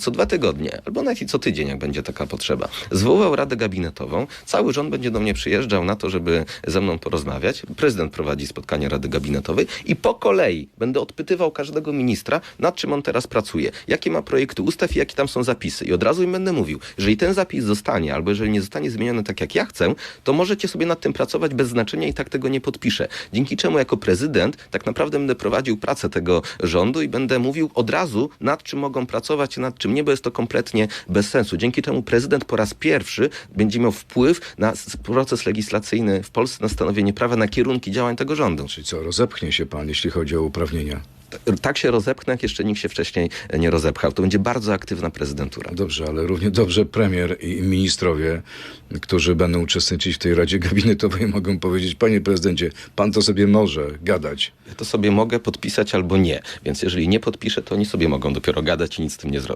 co dwa tygodnie, albo nawet i co tydzień, jak będzie taka potrzeba, zwołał Radę Gabinetową, cały rząd będzie do mnie przyjeżdżał na to, żeby ze mną porozmawiać. Prezydent prowadzi spotkanie Rady Gabinetowej i po kolei będę odpytywał każdego ministra, nad czym on teraz pracuje, jakie ma projekty ustaw i jakie tam są zapisy. I od razu im będę mówił, jeżeli ten zapis zostanie, albo jeżeli nie zostanie zmieniony tak, jak ja chcę, to możecie sobie nad tym pracować bez znaczenia i tak tego nie podpiszę. Dzięki czemu jako prezydent tak naprawdę będę prowadził pracę tego rządu i będę mówił od razu, nad czym mogą pracować, nad czym nie, bo jest to kompletnie bez sensu. Dzięki czemu prezydent po raz pierwszy będzie miał wpływ na proces legislacyjny w Polsce, na stanowienie prawa, na kierunki działań tego rządu. Czyli co, rozepchnie się pan, jeśli chodzi o uprawnienia? Tak się rozepchnę, jak jeszcze nikt się wcześniej nie rozepchał. To będzie bardzo aktywna prezydentura. Dobrze, ale równie dobrze premier i ministrowie, którzy będą uczestniczyć w tej Radzie Gabinetowej, mogą powiedzieć, panie prezydencie, pan to sobie może gadać. Ja to sobie mogę podpisać albo nie. Więc jeżeli nie podpiszę, to oni sobie mogą dopiero gadać i nic z tym nie zrobić.